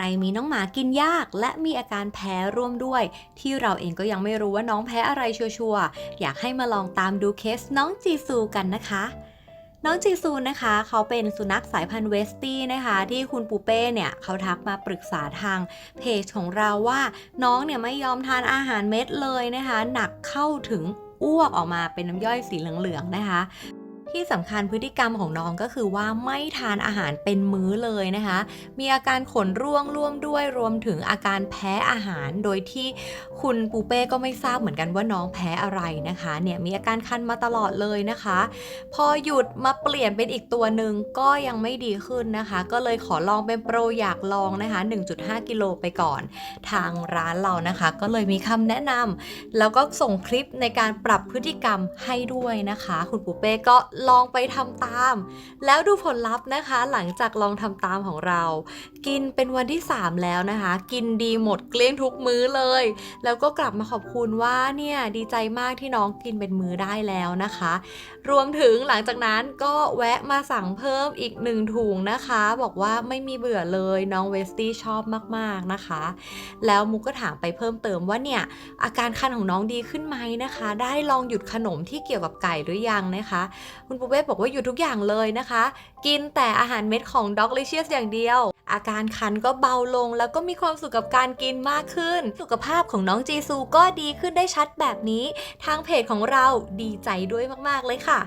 รมีน้องหมากินยาก และมีอาการแพ้ร่วมด้วย ที่เราเองก็ยังไม่รู้ว่าน้องแพ้อะไรชัวร์ๆอยากให้มาลองตามดูเคสน้องจีซูกันนะคะน้องจีซูนะคะ เขาเป็นสุนัขสายพันธุ์เวสตี้นะคะ ที่คุณปูเป้เนี่ยเขาทักมาปรึกษาทางเพจของเราว่า น้องเนี่ยไม่ยอมทานอาหารเม็ดเลยนะคะ หนักเข้าถึงอ้วกออกมาเป็นน้ำย่อยสีเหลืองๆนะคะ ที่สำคัญพฤติกรรมของน้องก็คือว่าไม่ทานอาหารเป็นมื้อเลยนะคะ มีอาการขนร่วงร่วมด้วยรวมถึงอาการแพ้อาหาร โดยที่คุณปูเป้ก็ไม่ทราบเหมือนกันว่าน้องแพ้อะไรนะคะ เนี่ยมีอาการคันมาตลอดเลยนะคะ พอหยุดมาเปลี่ยนเป็นอีกตัวหนึ่งก็ยังไม่ดีขึ้นนะคะ ก็เลยขอลองเป็นโปรอยากลองนะคะ 1.5 กิโลไปก่อน ทางร้านเรานะคะ ก็เลยมีคำแนะนำแล้วก็ส่งคลิปในการปรับพฤติกรรมให้ด้วยนะคะ คุณปูเป้ก็ลองไปทำตาม แล้วดูผลลัพธ์นะคะ หลังจากลองทำตามของเรา กินเป็นวันที่ 3 แล้วนะคะ กินดีหมดเกลี้ยงทุกมื้อเลย แล้วก็กลับมาขอบคุณว่าเนี่ยดีใจมากที่น้องกินเป็นมื้อได้แล้วนะคะ รวมถึงหลังจากนั้นก็แวะมาสั่งเพิ่มอีกหนึ่งถุงนะคะ บอกว่าไม่มีเบื่อเลยน้องเวสตี้ชอบมากๆนะคะ แล้วมุกก็ถามไปเพิ่มเติมว่าเนี่ยอาการคันของน้องดีขึ้นไหมนะคะ ได้ลองหยุดขนมที่เกี่ยวกับไก่หรือยังนะคะคุณปูเป้บอกว่าหยุดทุกอย่างเลยนะคะ กินแต่อาหารเม็ดของด็อกลิเชียสอย่างเดียว อาการคันก็เบาลงแล้วก็มีความสุขกับการกินมากขึ้น สุขภาพของน้องจีซูก็ดีขึ้นได้ชัดแบบนี้ ทางเพจของเราดีใจด้วยมากๆเลยค่ะ